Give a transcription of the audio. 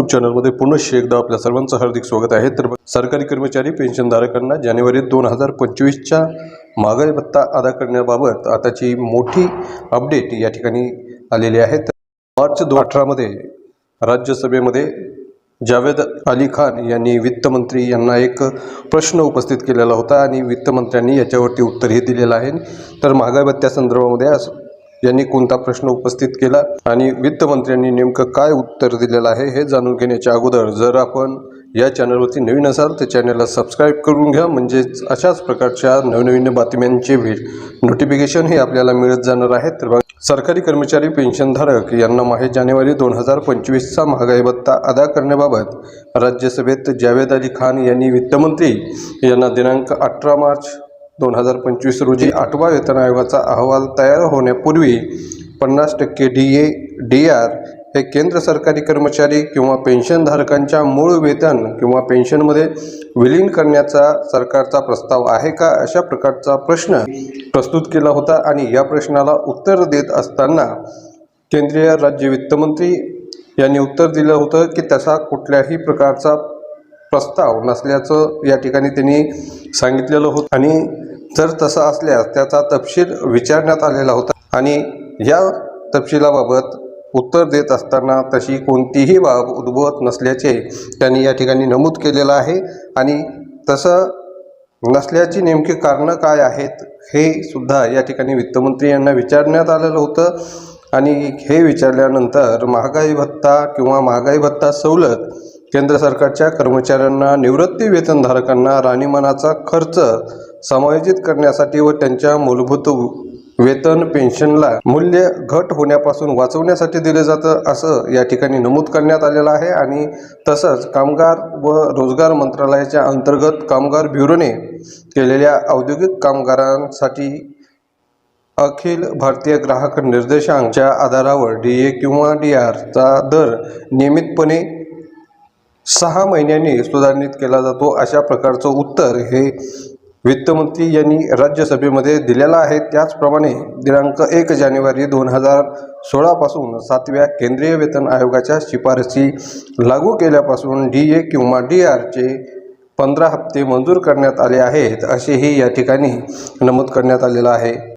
YouTube चॅनलमध्ये पुनश्च एकदा आपल्या सर्वांचं हार्दिक स्वागत आहे. तर सरकारी कर्मचारी पेन्शनधारकांना जानेवारी दोन हजार पंचवीसच्या महागाई भत्ता अदा करण्याबाबत आताची मोठी अपडेट या ठिकाणी आलेली आहे. तर मार्च दोन अठरामध्ये राज्यसभेमध्ये जावेद अली खान यांनी वित्तमंत्री यांना एक प्रश्न उपस्थित केलेला होता आणि वित्तमंत्र्यांनी याच्यावरती उत्तरही दिलेलं आहे. तर महागाई भत्त्यासंदर्भामध्ये यांनी कोणता प्रश्न उपस्थित केला आणि वित्तमंत्र्यांनी नेमकं काय उत्तर दिलेलं आहे हे जाणून घेण्याच्या अगोदर जर आपण या चॅनलवरती नवीन असाल तर चॅनलला सबस्क्राईब करून घ्या. म्हणजेच अशाच प्रकारच्या नवनवीन बातम्यांचे नोटिफिकेशन हे आपल्याला मिळत जाणार आहे तर सरकारी कर्मचारी पेन्शनधारक यांना माहे जानेवारी दोन हजार पंचवीसचा महागाई भत्ता अदा करण्याबाबत राज्यसभेत जावेद अली खान यांनी वित्तमंत्री यांना दिनांक अठरा मार्च दोन हजार पंचवीस रोजी आठवा वेतन आयोगाचा अहवाल तयार होण्यापूर्वी पन्नास टक्के डी ए डी आर हे केंद्र सरकारी कर्मचारी किंवा पेन्शनधारकांच्या मूळ वेतन किंवा पेन्शनमध्ये विलीन करण्याचा सरकारचा प्रस्ताव आहे का अशा प्रकारचा प्रश्न प्रस्तुत केला होता आणि या प्रश्नाला उत्तर देत असताना केंद्रीय राज्य वित्तमंत्री यांनी उत्तर दिलं होतं की तसा कुठल्याही प्रकारचा प्रस्ताव नसल्याचं या ठिकाणी त्यांनी सांगितलेलं होतं. आणि जर तसं असल्यास त्याचा तपशील विचारण्यात आलेला होता. आणि या तपशिलाबाबत उत्तर देत असताना तशी कोणतीही बाब उद्भवत नसल्याचे त्यांनी या ठिकाणी नमूद केलेलं आहे. आणि तसं नसल्याची नेमकी कारणं काय आहेत हे सुद्धा या ठिकाणी वित्तमंत्री यांना विचारण्यात आलेलं होतं. आणि हे विचारल्यानंतर महागाई भत्ता किंवा महागाई भत्ता सवलत केंद्र सरकारच्या कर्मचाऱ्यांना निवृत्ती वेतनधारकांना राहणीमानाचा खर्च समायोजित करण्यासाठी व त्यांच्या मूलभूत वेतन पेन्शनला मूल्य घट होण्यापासून वाचवण्यासाठी दिले जातं असं या ठिकाणी नमूद करण्यात आलेलं आहे. आणि तसंच कामगार व रोजगार मंत्रालयाच्या अंतर्गत कामगार ब्युरोने केलेल्या औद्योगिक कामगारांसाठी अखिल भारतीय ग्राहक निर्देशांकच्या आधारावर डी ए किंवा डी आरचा दर नियमितपणे सहा महिन्यांनी सुधारणित केला जातो अशा प्रकारचं उत्तर हे वित्तमंत्री यांनी राज्यसभेमध्ये दिलेला आहे. त्याचप्रमाणे दिनांक एक जानेवारी दोन हजार सोळापासून सातव्या केंद्रीय वेतन आयोगाच्या शिफारसी लागू केल्यापासून डी ए किंवा डी आरचे पंधरा हप्ते मंजूर करण्यात आले आहेत असेही या ठिकाणी नमूद करण्यात आलेलं आहे.